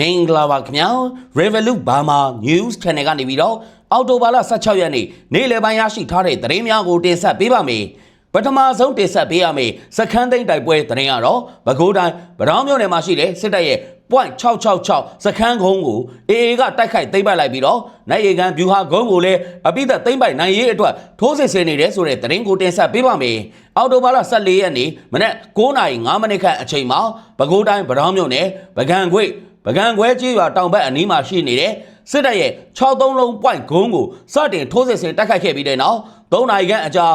မင်္ဂလာပါခင်ဗျာ Revolut Burma News Channel ကနေပြီးတော့အော်တိုဘာလ16ရက်နေ့နေ့လယ်ပိုင်းရရှိထားတဲ့သတင်းများကိုတင်ဆက်ပေးပါမယ်ပထမဆုံးတင်ဆက်ပေးရမယ့်စခန်းသိမ်းတိုက်ပွဲသတင်းကတော့ပဲခူးတိုင်းဗတောင်းမြို့နယ်မှာရှိတဲ့စစ်တပ်ရဲ့ .666 စခန်းကုန်းကို AA ကတိုက်ခိုက်သိမ်းပိုက်လိုက်ပြီးတော့နိုင်ရီကန်ဗျူဟာကုန်းကိုလည်းအပိသက်သိမ်းပိုက်နိုင်ရေးအတွက်ထိုးစစ်ဆင်နေတယ်ဆိုတဲ့သတင်းကိုတင်ဆက်ပေးပါမယ်။အော်တိုဘာလ14ရက်နေ့မနက်9:05မိနစ်ခန့်အချိန်မှာပဲခူးတိုင်းဗတောင်းမြို့နယ်ပကံခွေ ပကံခွဲကြီးရွာတောင်ဘက်အနီးမှာရှိနေတဲ့စစ်တပ်ရဲ့63လုံး point ဂုံးကိုစတင်ထိုးစစ်ဆင်တိုက်ခိုက်ခဲ့ပြီးတဲ့နောက်3နိုင်ခန့်အကြာ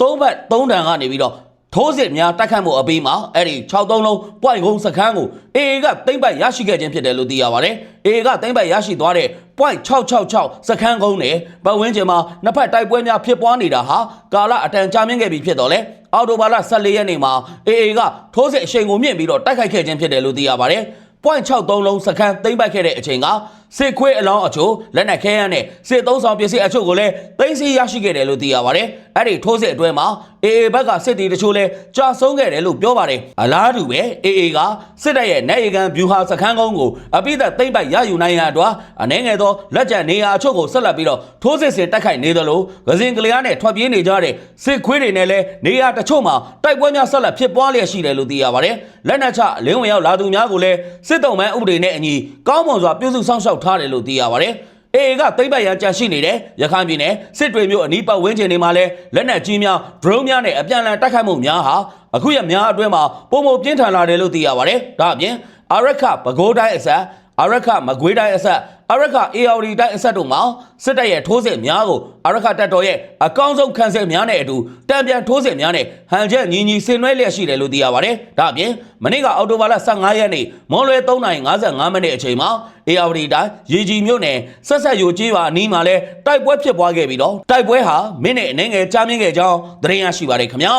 3ဘက်3တန်ကနေပြီးတော့ထိုးစစ်များတိုက်ခတ်မှုအပြီးမှာအဲ့ဒီ63လုံး point ဂုံးစခန်းကို AA ကသိမ့်ပိုက်ရရှိခဲ့ခြင်းဖြစ်တယ်လို့သိရပါတယ်။ AA ကသိမ့်ပိုက်ရရှိသွားတဲ့ point 666စခန်းကုန်းနဲ့ပတ်ဝန်းကျင်မှာနှစ်ဖက်တိုက်ပွဲများဖြစ်ပွားနေတာဟာကာလအတန်ကြာမြင့်ခဲ့ပြီဖြစ်တော့လေအော်တိုဘာလ14ရက်နေ့မှာ AA ကထိုးစစ်အရှိန်ကိုမြင့်ပြီးတော့တိုက်ခိုက်ခဲ့ခြင်းဖြစ်တယ်လို့သိရပါတယ်။ point 63လုံးစခန်းသိမ့်ပိုက်ခဲ့တဲ့အချိန်က စစ်ခွေးအလောင်းအချို့လက်နက်ခဲယမ်းနဲ့စစ်သုံးဆောင်ပစ္စည်းအချို့ကိုလည်းသိမ်းဆည်းရရှိခဲ့တယ်လို့သိရပါတယ်။အဲ့ဒီထိုးစစ်အတွင်းမှာ AA ဘက်ကစစ်တီတချို့လည်းကြာဆုံးခဲ့တယ်လို့ပြောပါတယ်။အလားတူပဲ AA ကစစ်တပ်ရဲ့နိုင်ရီကန်ဗျူဟာစခန်းကုန်းကိုအပိသက်သိမ့်ပိုက်ရယူနိုင်ရန်အတွက်အနေငယ်သောလက်ကျန်နေရာအချို့ကိုဆက်လက်ပြီးတော့ထိုးစစ်ဆင်တိုက်ခိုက်နေသလိုဂဇင်ကလျားနဲ့ထွက်ပြေးနေကြတဲ့စစ်ခွေးတွေနဲ့လည်းနေရာတချို့မှာတိုက်ပွဲများဆက်လက်ဖြစ်ပွားလျက်ရှိတယ်လို့သိရပါတယ်။လက်နက်ချလင်းဝင်ရောက်လာသူများကိုလည်းစစ်တုံးမှန်ဥပဒေနဲ့အညီကောင်းမွန်စွာပြုစုစောင့်ရှောက်ထားတယ်လို့သိရပါတယ်။ AA ကသိမ့်ပိုက်ရန်ကြံရှိနေတယ်ရခိုင်ပြည်နယ်စစ်တွေမျိုးအနီးပတ်ဝန်းကျင်တွေမှာလည်းလက်နက်ကြီးများ drone များနဲ့အပြန်အလှန်တိုက်ခိုက်မှုများဟာအခုရများအတွင်းမှာပုံမပြင်းထန်လာတယ်လို့သိရပါတယ်ဒါအပြင်အာရခပဲခူးတိုင်းအဆက် အာရခမကွေးတိုင်းအဆက်အာရခ AOD တိုင်းအဆက်တို့မှာစစ်တပ်ရဲ့ထိုးစစ်များကိုအာရခတပ်တော်ရဲ့အကောင်းဆုံးခံစစ်များနဲ့အတူတံပြန်ထိုးစစ်များနဲ့ဟန်ချက်ညီညီဆင်နွှဲလျက်ရှိတယ်လို့သိရပါတယ်ဒါအပြင်မနေ့ကအောက်တိုဘာလ15ရက်နေ့မွန်လွယ်3:55မိနစ်အချိန်မှာ AOD တိုင်းရေကြီးမြို့နယ်ဆက်ဆက်ယူကြီးပါအနီးမှာလဲတိုက်ပွဲဖြစ်ပွားခဲ့ပြီးတော့တိုက်ပွဲဟာမိနစ်အနည်းငယ်ကြာမြင့်ခဲ့ကြောင်းသတင်းရရှိပါတယ်ခင်ဗျာ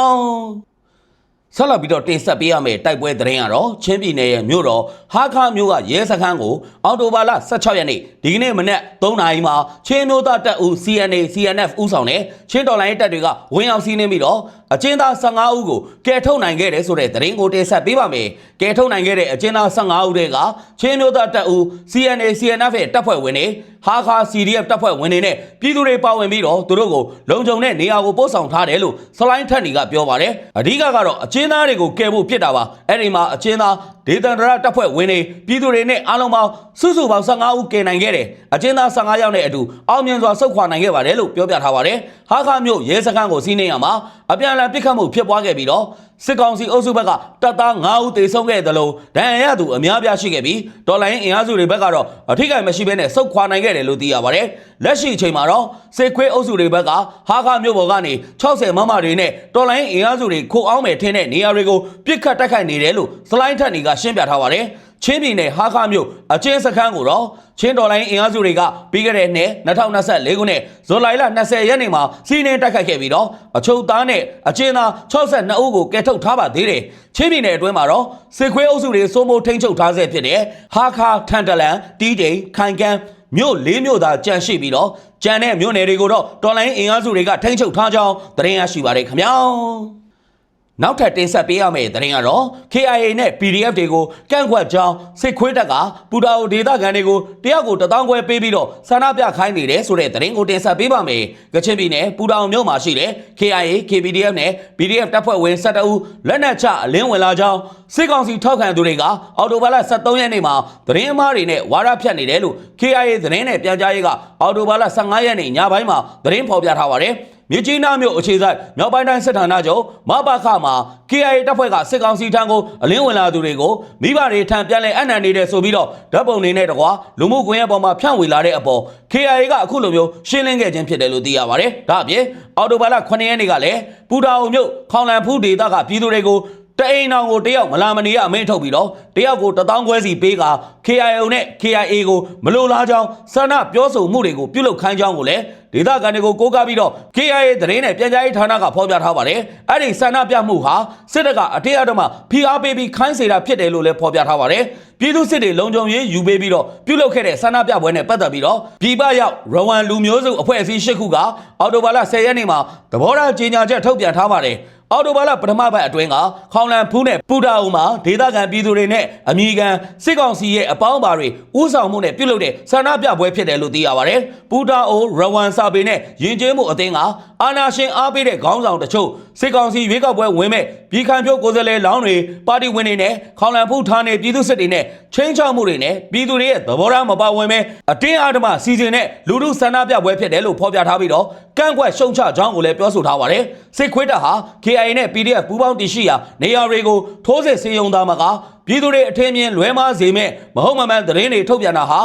ဆက်လက်ပြီးတော့တင်ဆက်ပေးရမယ့်တိုက်ပွဲသတင်းကတော့ချင်းပြည်နယ်ရဲ့မြို့တော်ဟာခါမြို့ကရဲစခန်းကိုအော်တိုဘာလ16ရက်နေ့ဒီကနေ့မနက်3နာရီမှာချင်းမျိုးသားတပ်ဦး CNA CNF ဦးဆောင်တဲ့ချင်းတော်လိုင်းတပ်တွေကဝင်ရောက်စီးနှင်းပြီးတော့အကျဉ်းသား15ဦးကိုကယ်ထုတ်နိုင်ခဲ့တယ်ဆိုတဲ့သတင်းကိုတင်ဆက်ပေးပါမယ်။ကယ်ထုတ်နိုင်ခဲ့တဲ့အကျဉ်းသား15ဦးတွေကချင်းမျိုးသားတပ်ဦး CNA CNF ရဲ့တပ်ဖွဲ့ဝင်တွေဟာခါ CDF တပ်ဖွဲ့ဝင်တွေနဲ့ပြည်သူတွေပါဝင်ပြီးတော့သူတို့ကိုလုံခြုံတဲ့နေရာကိုပို့ဆောင်ထားတယ်လို့စလိုင်းထက်နီကပြောပါတယ်။အဓိကကတော့အကျဉ်းသားတွေကိုကယ်ဖို့ဖြစ်တာပါ။အဲ့ဒီမှာအကျဉ်းသား ဒေသန္တရတပ်ဖွဲ့ဝင်တွေပြည်သူတွေနဲ့အားလုံးပေါင်းစုစုပေါင်း15ဦးကယ်နိုင်ခဲ့တယ်။အကျဉ်းသား15ယောက်နဲ့အတူအောင်မြင်စွာဆုတ်ခွာနိုင်ခဲ့ပါတယ်လို့ပြောပြထားပါတယ်။ဟာခါမြို့ရဲစခန်းကိုစီးနှင်းရမှာအပြန်အလှန်ပစ်ခတ်မှုဖြစ်ပွားခဲ့ပြီးတော့စစ်ကောင်စီအုပ်စုဘက်ကတပ်သား9ဦးသေဆုံးခဲ့တယ်လို့ဒဏ်ရာရသူအများပြားရှိခဲ့ပြီးတော်လိုင်းအင်အားစုတွေဘက်ကတော့အထိကိမရှိဘဲနဲ့စုတ်ခွာနိုင်ခဲ့တယ်လို့သိရပါတယ်။လက်ရှိအချိန်မှာတော့စစ်ခွေးအုပ်စုတွေဘက်ကဟာခါမြို့ပေါ်ကနေ60မမတွေနဲ့တော်လိုင်းအင်အားစုတွေခိုအောင်မယ်ထင်းတဲ့နေရာတွေကိုပြစ်ခတ်တိုက်ခိုက်နေတယ်လို့စလိုင်းထက်နီကရှင်းပြထားပါတယ်။ချင်းပြည်နယ်ဟာခါမြို့အချင်းစခန်းကိုတော့ချင်းတော်လိုင်းအင်အားစုတွေကပြီးခဲ့တဲ့နှစ်2024ခုနှစ်ဇွန်လ20ရက်နေ့မှာစီးနင်းတိုက်ခိုက်ခဲ့ပြီးတော့အချုပ်သားနဲ့အချင်းသား62ဦးကိုကယ်ထုတ်ထားပါသေးတယ်။ချင်းပြည်နယ်အတွင်းမှာတော့စစ်ခွေးအုပ်စုတွေစိုးမိုးထိန်းချုပ်ထားဆဲဖြစ်တဲ့ဟာခါထန်တလန်တီးတိန်ခိုင်ကန်းမြို့လေးမြို့သာကြန့်ရှိပြီးတော့ကြံတဲ့မြို့နယ်တွေကိုတော့တော်လိုင်းအင်အားစုတွေကထိန်းချုပ်ထားကြောင်းသတင်းရရှိပါတယ်ခင်ဗျာ။ နောက်ထပ်တင်ဆက်ပေးရမယ့်သတင်းကတော့ KIA နဲ့ PDF တွေကိုကန့်ကွက်ကြောင်းစစ်ခွေးတပ်ကပူတာအိုဒေသခံတွေကိုတယောက်ကို1000ခွဲပေးပြီးတော့ဆန္ဒပြခိုင်းနေတယ်ဆိုတဲ့သတင်းကိုတင်ဆက်ပေးပါမယ်။ကချင်ပြည်နယ်ပူတာအိုမြို့မှာရှိတဲ့ KIA, KPDF နဲ့ PDF တပ်ဖွဲ့ဝင်12ဦးလက်နက်ချအလင်းဝင်လာကြောင်းစစ်ကောင်စီထောက်ခံသူတွေကအော်တိုဘာလ23ရက်နေ့မှာသတင်းအမှားတွေနဲ့ဝါဒဖြန့်နေတယ်လို့ KIA သတင်းနဲ့ပြန်ကြားရေးကအော်တိုဘာလ15ရက်နေ့ညပိုင်းမှာသတင်းဖော်ပြထားပါတယ်။ မြကြီးနားမြို့အခြေစိုက်မြောက်ပိုင်းတိုင်းစစ်ဌာနချုပ်မဘခမှာ KIA တပ်ဖွဲ့ကစစ်ကောင်စီထံကိုအလင်းဝင်လာသူတွေကိုမိဘတွေထံပြန်လည်အနံ့နေတဲ့ဆိုပြီးတော့ဓာတ်ပုံတွေနဲ့တကွာလူမှုကွန်ရက်ပေါ်မှာဖြန့်ဝေလာတဲ့အပေါ် KIA ကအခုလိုမျိုးရှင်းလင်းခဲ့ခြင်းဖြစ်တယ်လို့သိရပါတယ်။ဒါအပြင်အော်တိုဘာလ9ရက်နေ့ကလည်းပူတာအုံမြို့ခေါင်လန်ဖူးဒေသကပြည်သူတွေကို တအိမ်တော်ကိုတယောက်မလာမနေရအမိန့်ထုတ်ပြီးတော့တယောက်ကို1000ခွဲစီပေးက KIO နဲ့ KIA ကိုမလိုလားကြောင်းဆန္ဒပြောဆိုမှုတွေကိုပြုလုပ်ခိုင်းကြောင်းကိုလည်းဒေသခံတွေကိုကိုးကားပြီးတော့ KIA သတင်းနဲ့ပြန်ကြားရေးဌာနကဖော်ပြထားပါတယ်။အဲ့ဒီဆန္ဒပြမှုဟာစစ်တပ်ကအတေးအဓမ္မဖိအားပေးပြီးခိုင်းစေတာဖြစ်တယ်လို့လည်းဖော်ပြထားပါတယ်။ပြည်သူစစ်တွေလုံခြုံရေးယူပေးပြီးတော့ပြုလုပ်ခဲ့တဲ့ဆန္ဒပြပွဲနဲ့ပတ်သက်ပြီးတော့ပြည်ပရောက်ရဝမ်လူမျိုးစုအဖွဲ့အစည်း၈ခုကအော်တိုဘာလ10ရက်နေ့မှာသဘောထားကြေညာချက်ထုတ်ပြန်ထားပါတယ်။ အော်တိုဘာလပထမပတ်အတွင်းကခေါင်လန်ဖူးနဲ့ပူတာအုံမှာဒေသခံပြည်သူတွေနဲ့အမိခံစစ်ကောင်စီရဲ့အပေါင်းပါတွေဥဆောင်မှုနဲ့ပြုလုပ်တဲ့ဆန္ဒပြပွဲဖြစ်တယ်လို့သိရပါတယ်။ပူတာအိုရဝန်စာပေနဲ့ယဉ်ကျေးမှုအသင်းကအာနာရှင်အားပေးတဲ့ခေါင်းဆောင်တချို့စစ်ကောင်စီရွေးကောက်ပွဲဝင်မဲ့ပြည်ခံဖြိုးကိုယ်စားလှယ်လောင်းတွေပါတီဝင်တွေနဲ့ခေါင်လန်ဖူးထားနေပြည်သူစစ်တွေနဲ့ချင်းချောက်မှုတွေနဲ့ပြည်သူတွေရဲ့သဘောထားမပါဝင်မဲ့အတင်းအဓမ္မစီစဉ်တဲ့လူထုဆန္ဒပြပွဲဖြစ်တယ်လို့ဖော်ပြထားပြီးတော့ကန့်ကွက်ရှုံချကြောင်းကိုလည်းပြောဆိုထားပါတယ်။စစ်ခွေးတပ်ဟာ KIA နဲ့ PDF ပူးပေါင်းတည်ရှိရာနေရာတွေကိုထိုးစစ်စေယုံသားမှာကပြည်သူတွေအထင်မြင်လွဲမားစေမဲ့မဟုတ်မမှန်သတင်းတွေထုတ်ပြန်တာဟာ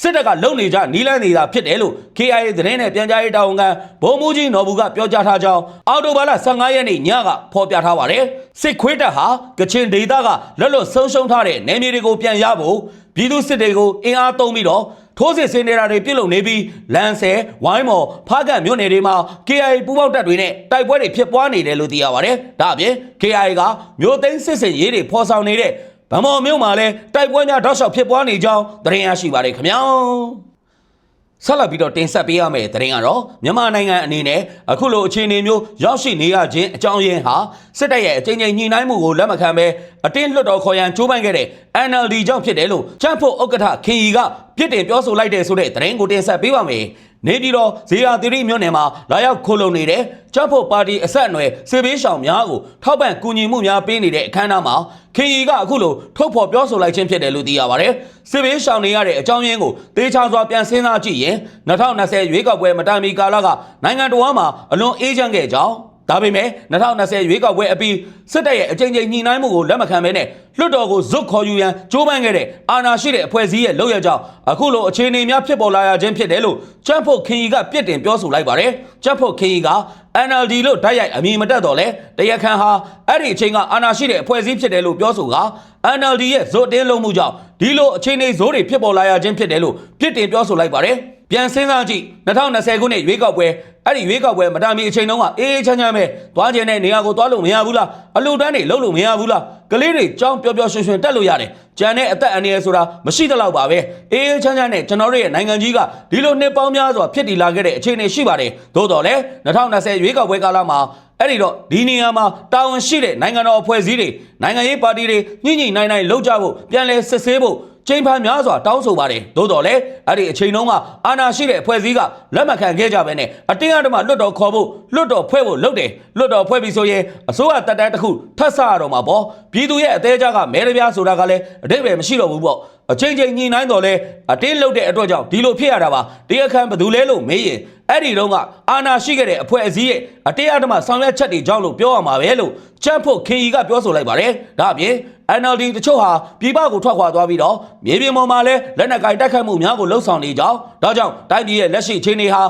စစ်တပ်ကလုံနေကြနီးလန်းနေတာဖြစ်တယ်လို့ KIA သတင်းနဲ့ပြန်ကြားရေးတာဝန်ခံဗိုလ်မှူးကြီးနော်ဘူးကပြောကြားထားကြောင်းအော်တိုဘာလ15ရက်နေ့ညကဖော်ပြထားပါတယ်စစ်ခွေးတပ်ဟာကချင်ဒေသကလွတ်လွတ်ဆုံးရှုံးထားတဲ့နယ်မြေတွေကိုပြန်ရဖို့ပြည်သူစစ်တွေကိုအင်အားသုံးပြီးတော့ ထိုးစစ်ဆင်နေတာတွေပြုတ်လုံနေပြီးလန်ဆယ်ဝိုင်းမော်ဖားကတ်မြို့နယ်တွေမှာ KIA ပူးပေါင်းတပ်တွေနဲ့တိုက်ပွဲတွေဖြစ်ပွားနေတယ်လို့သိရပါတယ်။ဒါအပြင် KIA ကမြို့သိမ်းစစ်စင်ရေးတွေဖော်ဆောင်နေတဲ့ဗမော်မြို့မှာလည်းတိုက်ပွဲများတောက်လျှောက်ဖြစ်ပွားနေကြောင်းသတင်းရရှိပါတယ်ခင်ဗျာ။ ဆက်လက်ပြီးတော့တင်ဆက်ပေးရမယ့်သတင်းကတော့မြန်မာနိုင်ငံအနေနဲ့အခုလိုအခြေအနေမျိုးရောက်ရှိနေရခြင်းအကြောင်းရင်းဟာစစ်တပ်ရဲ့အကြိမ်ကြိမ်ညှိနှိုင်းမှုကိုလက်မခံဘဲအတင်းလွတ်တော်ခေါ်ရန်ကြိုးပမ်းခဲ့တဲ့ NLD ကြောင့်ဖြစ်တယ်လို့ချမ်းဖို့ဥက္ကဋ္ဌခင်ရီကပြစ်တင်ပြောဆိုလိုက်တဲ့ဆိုတဲ့သတင်းကိုတင်ဆက်ပေးပါမယ်။နေပြည်တော်ဇေယျသီရိမြို့နယ်မှာလာရောက်ခိုးလုံနေတဲ့ချမ်းဖို့ပါတီအဆက်အနွယ်စေဘေးရှောင်များကိုထောက်ပံ့ကူညီမှုများပေးနေတဲ့အခမ်းအနားမှာ ခင်ရီကအခုလိုထုတ်ဖော်ပြောဆိုလိုက်ခြင်းဖြစ်တယ်လို့သိရပါတယ်။စေဘေးရှောင်နေရတဲ့အကြောင်းရင်းကိုတေချာစွာပြန်စဉ်းစားကြည့်ရင်2020ရွေးကောက်ပွဲမတိုင်မီကာလကနိုင်ငံတော်မှာအလွန်အေးချမ်းခဲ့ကြောင်းဒါပေမဲ့2020ရွေးကောက်ပွဲအပြီးစစ်တပ်ရဲ့အကြိမ်ကြိမ်ညှိနှိုင်းမှုကိုလက်မခံဘဲနဲ့လွှတ်တော်ကိုဇွတ်ခေါ်ယူရန်ကြိုးပမ်းခဲ့တဲ့အာဏာရှိတဲ့အဖွဲ့အစည်းရဲ့လုပ်ရကြောင်းအခုလိုအခြေအနေများဖြစ်ပေါ်လာရခြင်းဖြစ်တယ်လို့ချမ်းဖို့ခင်ကြီးကပြစ်တင်ပြောဆိုလိုက်ပါတယ်။ချမ်းဖို့ခင်ကြီးက NLD လို့တိုက်ရိုက်အမည်မတက်တော့လဲတရားခံဟာအဲ့ဒီအချိန်ကအာဏာရှိတဲ့အဖွဲ့အစည်းဖြစ်တယ်လို့ပြောဆိုက NLD ရဲ့ဇွတ်တင်းလုံးမှုကြောင့်ဒီလိုအခြေအနေဇိုးတွေဖြစ်ပေါ်လာရခြင်းဖြစ်တယ်လို့ပြစ်တင်ပြောဆိုလိုက်ပါတယ်။ ပြန်စဉ်းစားကြည့်2020ခုနှစ်ရွေးကောက်ပွဲအဲ့ဒီရွေးကောက်ပွဲမတာမီအချိန်တုန်းကအေးအေးချမ်းချမ်းပဲသွားခြင်းတဲ့နေရာကိုသွားလို့မရဘူးလားအလူတန်းတွေလှုပ်လို့မရဘူးလားကလေးတွေကြောင်းပျော်ပျော်ရွှင်ရွှင်တက်လို့ရတယ်ကြံတဲ့အသက်အန္တရာယ်ဆိုတာမရှိသလောက်ပါပဲအေးအေးချမ်းချမ်းနဲ့ကျွန်တော်တို့ရဲ့နိုင်ငံကြီးကဒီလိုနှစ်ပေါင်းများစွာဖြစ်တည်လာခဲ့တဲ့အခြေအနေရှိပါတယ်သို့တော်လည်း2020ရွေးကောက်ပွဲကာလမှာအဲ့ဒီတော့ဒီနေရာမှာတာဝန်ရှိတဲ့နိုင်ငံတော်အဖွဲ့အစည်းတွေနိုင်ငံရေးပါတီတွေညှိညှိနှိုင်းနှိုင်းလှုပ်ကြဖို့ပြန်လဲစစ်ဆေးဖို့ ချိန်ဖန်များစွာတောင်းဆိုပါတယ်သို့တော်လည်းအဲ့ဒီအချိန်တုန်းကအာဏာရှိတဲ့အဖွဲ့အစည်းကလက်မခံခဲ့ကြဘဲနဲ့အတင်းအဓမ္မလွတ်တော်ခေါ်ဖို့လွတ်တော်ဖွဲ့ဖို့လုပ်တယ်လွတ်တော်ဖွဲ့ပြီးဆိုရင်အစိုးရတပ်တန်းတစ်ခုထပ်ဆရတော့မှာပေါ့ပြည်သူရဲ့အသေးကြကမဲရပြားဆိုတာကလည်းအတိတ်ပဲမရှိတော့ဘူးပေါ့ အချိန်ချင်းညှိနှိုင်းတော်လဲအတင်းလုတ်တဲ့အတွက်ကြောင့်ဒီလိုဖြစ်ရတာပါတရားခံဘယ်သူလဲလို့မေးရင်အဲ့ဒီတော့ကအာဏာရှိခဲ့တဲ့အဖွဲ့အစည်းရဲ့အတင်းအဓမ္မဆောင်ရွက်ချက်တွေကြောင့်လို့ပြောရမှာပဲလို့ချမ်းဖို့ခင်ကြီးကပြောဆိုလိုက်ပါတယ်ဒါအပြင် NLD တချို့ဟာပြည်ပကိုထွက်ခွာသွားပြီးတော့မြေပြင်ပေါ်မှာလည်းလက်နက်ကိုင်တိုက်ခတ်မှုများကိုလှုံ့ဆော်နေကြောင်းဒါကြောင့်တိုင်းပြည်ရဲ့လက်ရှိအခြေအနေဟာ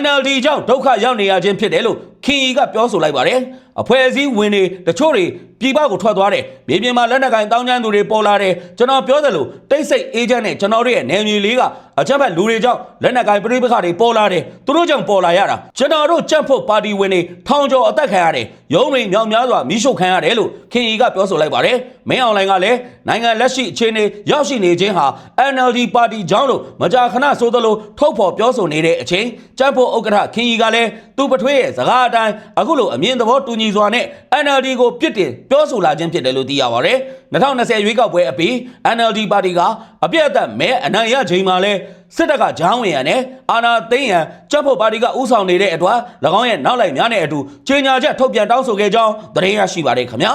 NLD ကြောင့်ဒုက္ခရောက်နေရခြင်းဖြစ်တယ်လို့ ခင်ကြီးကပြောဆိုလိုက်ပါတယ်အဖွဲ့အစည်းဝင်တွေတချို့တွေပြည်ပကိုထွက်သွားတယ်မြေပြင်မှာလက်နက်ကင်တောင်းကျမ်းသူတွေပေါ်လာတယ်ကျွန်တော်ပြောသလိုတိတ်ဆိတ်အေဂျင့်နဲ့ကျွန်တော်တို့ရဲ့နယ်မြေလေးက အကြမ်းဖက်လူတွေကြောင့်လက်နက်ကင်ပြိပခါတွေပေါ်လာတယ်သူတို့ကြောင့်ပေါ်လာရတာကျွန်တော်တို့ကြက်ဖို့ပါတီဝင်တွေထောင်ကျော်အသက်ခံရတယ်ရုံးတွေမြောင်များစွာမိရှုခံရတယ်လို့ခင်ကြီးကပြောဆိုလိုက်ပါတယ်မင်းအွန်လိုင်းကလည်းနိုင်ငံလက်ရှိအခြေအနေရောက်ရှိနေခြင်းဟာ NLD ပါတီကြောင့်လို့မကြာခဏဆိုသလိုထုတ်ဖော်ပြောဆိုနေတဲ့အချိန်ကြက်ဖို့ဥက္ကဋ္ဌခင်ကြီးကလည်းသူ့ပထွေးရဲ့စကားအတိုင်းအခုလိုအမြင်သဘောတူညီစွာနဲ့ NLD ကိုပြစ်တင်ပြောဆိုလာခြင်းဖြစ်တယ်လို့သိရပါတယ်2020ရွေးကောက်ပွဲအပြီး NLD ပါတီကအပြည့်အသက်မဲအနိုင်ရချိန်မှာလဲစစ်တပ်ကဂျောင်းဝင်ရနဲ့အာနာသိန်းရန်ကြက်ဖို့ပါတီကဥဆောင်နေတဲ့အတွက်၎င်းရဲ့နောက်လိုက်များနဲ့အတူကြေညာချက်ထုတ်ပြန်တောင်းဆိုခဲ့ကြောင်းသတင်းရရှိပါတယ်ခင်ဗျာ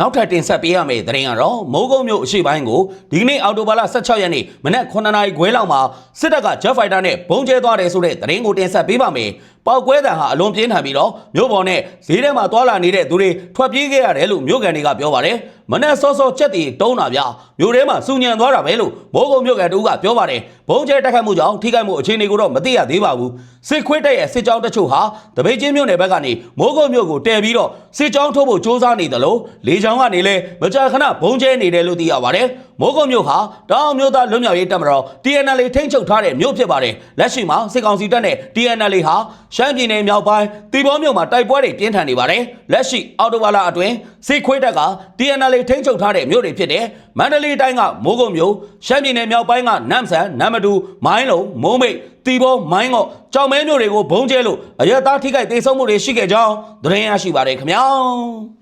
နောက်ထပ်တင်ဆက်ပေးရမယ့်သတင်းကတော့မိုးကုတ်မြို့အရှိပိုင်းကိုဒီကနေ့အော်တိုဘာလ16ရက်နေ့မနက်9နာရီခွဲလောက်မှာစစ်တပ်က Jet Fighter နဲ့ဘုံကျဲသွားတယ်ဆိုတဲ့သတင်းကိုတင်ဆက်ပေးပါမယ်။ပောက်ကွဲတံဟာအလွန်ပြင်းထန်ပြီးတော့မြို့ပေါ်နဲ့ဈေးထဲမှာသွာလာနေတဲ့သူတွေထွက်ပြေးခဲ့ရတယ်လို့မြို့ကန်တွေကပြောပါတယ်။မနက်စောစောချက်တီတုံးတာဗျ။မြို့ထဲမှာစူညံသွားတာပဲလို့မိုးကုတ်မြို့ကန်တူကပြောပါတယ်။ဘုံကျဲတက်ခတ်မှုကြောင့်ထိခိုက်မှုအခြေအနေကိုတော့မသိရသေးပါဘူး။စစ်ခွေးတက်ရဲ့စစ်ကြောင်းတချို့ဟာတပိတ်ချင်းမြို့နယ်ဘက်ကနေမိုးကုတ်မြို့ကိုတဲပြီးတော့စစ်ကြောင်းထုတ်ဖို့စ조사နေတယ်လို့လေချောင်းကနေလဲမကြာခဏဘုံကျဲနေတယ်လို့သိရပါတယ်။ မိုးကုတ်မြို့ဟာတောင်မြို့သားလွတ်မြောက်ရေးတပ်မတော် TNL ထိန်းချုပ်ထားတဲ့မြို့ဖြစ်ပါတယ်လက်ရှိမှာစစ်ကောင်စီတပ်နဲ့ TNL ဟာရှမ်းပြည်နယ်မြောက်ပိုင်းတီဘောမြို့မှာတိုက်ပွဲတွေပြင်းထန်နေပါတယ်လက်ရှိအော်တိုဘာလအတွင်းစစ်ခွေးတပ်က TNL ထိန်းချုပ်ထားတဲ့မြို့တွေဖြစ်တဲ့မန္တလေးတိုင်းကမိုးကုတ်မြို့ရှမ်းပြည်နယ်မြောက်ပိုင်းကနမ်ဆန်နမ်မတူမိုင်းလုံမိုးမိတ်တီဘောမိုင်းငေါ့ကြောင်မဲမြို့တွေကိုဘုံကျဲလို့အရသားထိခိုက်ဒေဆုံးမှုတွေရှိခဲ့ကြောင်းသတင်းရရှိပါတယ်ခင်ဗျာ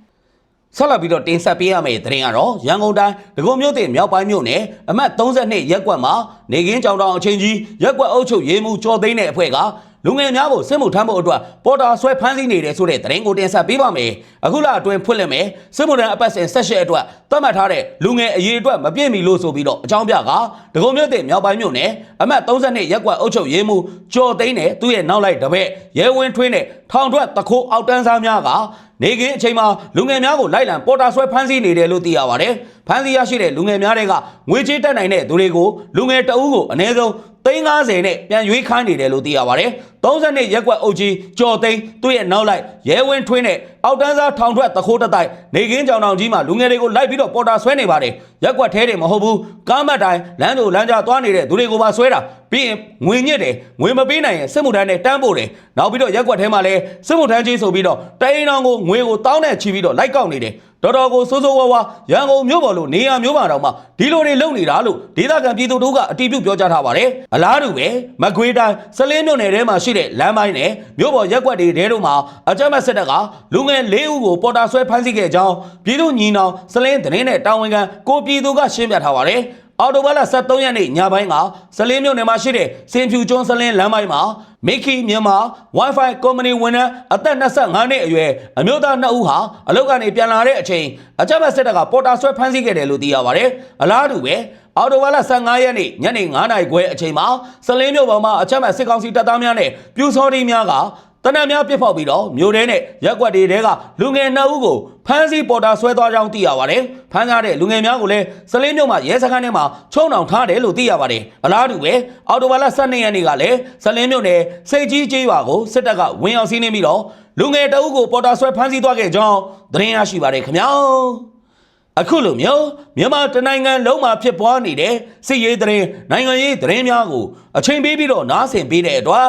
ဆက်လက်ပြီးတော့တင်ဆက်ပေးရမယ့်သတင်းကတော့ရန်ကုန်တိုင်းဒဂုံမြို့တင်မြောက်ပိုင်းမြို့နယ်အမှတ်32ရက်ကွက်မှာနေကင်းကြောင်တောင်အချင်းကြီးရက်ကွက်အုပ်ချုပ်ရေးမှူးကျော်သိန်းတဲ့အဖွဲ့က လူငယ်များကိုစစ်မှုထမ်းဖို့အတွက်ပေါ်တာဆွဲဖမ်းဆီးနေတယ်ဆိုတဲ့သတင်းကိုတင်ဆက်ပေးပါမယ်။အခုလအတွင်းဖွင့်လှစ်မယ်စစ်မှုထမ်းအပတ်စဉ်၁၈အတွက်သတ်မှတ်ထားတဲ့လူငယ်အရေးအတွက်မပြည့်မီလို့ဆိုပြီးတော့အကြောင်းပြကဒဂုံမြို့တင်မြောက်ပိုင်းမြို့နယ်အမှတ်32ရက်ကွက်အုပ်ချုပ်ရေးမှူးကျော်သိန်းတဲ့သူ့ရဲ့နောက်လိုက်တပည့်ရဲဝင်းထွင်းတဲ့ထောင်ထွက်တခိုးအောက်တန်းစားများကနေကင်းအချိန်မှာလူငယ်များကိုလိုက်လံပေါ်တာဆွဲဖမ်းဆီးနေတယ်လို့သိရပါတယ်။ဖမ်းဆီးရရှိတဲ့လူငယ်များတွေကငွေချေးတက်နိုင်တဲ့သူတွေကိုလူငယ်တအုပ်ကိုအနည်းဆုံး 350နဲ့ပြန်ရွေးခိုင်းနေတယ်လို့သိရပါတယ်။30နှစ်ရက်ကွက်အုပ်ကြီးကျော်သိန်းသူ့ရဲ့နောက်လိုက်ရဲဝင်းထွင်းနဲ့အောက်တန်းစားထောင်ထွက်တခိုးတတိုက်နေကင်းကြောင်တောင်ကြီးမှာလူငယ်တွေကိုလိုက်ပြီးတော့ပေါ်တာဆွဲနေပါတယ်။ရက်ကွက်ထဲတွေမဟုတ်ဘူး။ကားမတ်တိုင်းလမ်းတို့လမ်းကြားသွားနေတဲ့သူတွေကိုပါဆွဲတာပြီးရင်ငွေညစ်တယ်ငွေမပေးနိုင်ရင်စစ်မှုထမ်းနဲ့တန်းဖို့တယ်နောက်ပြီးတော့ရက်ကွက်ထဲမှာလည်းစစ်မှုထမ်းကြီးဆိုပြီးတော့တိုင်းအောင်ကိုငွေကိုတောင်းနဲ့ချီပြီးတော့လိုက်ကောက်နေတယ် တော်တော်ကိုစိုးစိုးဝါးဝါရန်ကုန်မြို့ပေါ်လို့နေရမျိုးပါတော့မှဒီလိုတွေလုပ်နေတာလို့ဒေသခံပြည်သူတို့ကအတီးပြုတ်ပြောကြားထားပါတယ်အလားတူပဲမကွေးတိုင်းစလင်းမြို့နယ်ထဲမှာရှိတဲ့လမ်းပိုင်းနဲ့မြို့ပေါ်ရက်ကွက်တွေထဲတို့မှာအကြမ်းဖက်စစ်တပ်ကလူငယ်၄ဦးကိုပေါ်တာဆွဲဖမ်းဆီးခဲ့ကြောင်းပြည်သူညီနောင်စလင်းသတင်းနဲ့တာဝန်ခံကိုပြည်သူကရှင်းပြထားပါတယ် အော်တိုဘလ73ရက်နေ့ညပိုင်းကစလင်းမြို့နယ်မှာရှိတဲ့စင်ဖြူကျွန်းစလင်းလမ်းပိုင်းမှာမိခီမြန်မာ Wi-Fi ကုမ္ပဏီဝန်ထမ်းအသက်25နှစ်အရွယ်အမျိုးသား2ဦးဟာအလုပ်ကနေပြန်လာတဲ့အချိန်အကြမ်းဖက်စစ်တပ်ကပေါ်တာဆွဲဖမ်းဆီးခဲ့တယ်လို့သိရပါတယ်။အလားတူပဲအော်တိုဘာလ15ရက်နေ့ညနေ9:00နာရီခွဲအချိန်မှာစလင်းမြို့ပေါ်မှာအကြမ်းဖက်စစ်ကောင်စီတပ်သားများနဲ့ပြူစောတိများက တနက်များပြစ်ဖောက်ပြီးတော့မြို့ထဲနဲ့ရက်ကွက်တွေထဲကလူငယ်2ဦးကိုဖမ်းဆီးပေါ်တာဆွဲသွားကြောင်းသိရပါတယ်။ဖမ်းထားတဲ့လူငယ်များကိုလည်းစလင်းမြို့မှာရဲစခန်းထဲမှာချုံနှောင်ထားတယ်လို့သိရပါတယ်။အလားတူပဲအော်တိုဘာလ12ရက်နေ့ကလည်းစလင်းမြို့နယ်စိတ်ကြီးကျေးရွာကိုစစ်တပ်ကဝင်ရောက်စီးနင်းပြီးတော့လူငယ်2ဦးကိုပေါ်တာဆွဲဖမ်းဆီးသွားခဲ့ကြောင်းသတင်းရရှိပါတယ်ခင်ဗျာ။အခုလိုမျိုးမြန်မာတနိုင်ငံလုံးမှာဖြစ်ပွားနေတဲ့စစ်ရေးသတင်းနိုင်ငံရေးသတင်းများကိုအချိန်ပေးပြီးတော့နားဆင်ပေးတဲ့အတွက်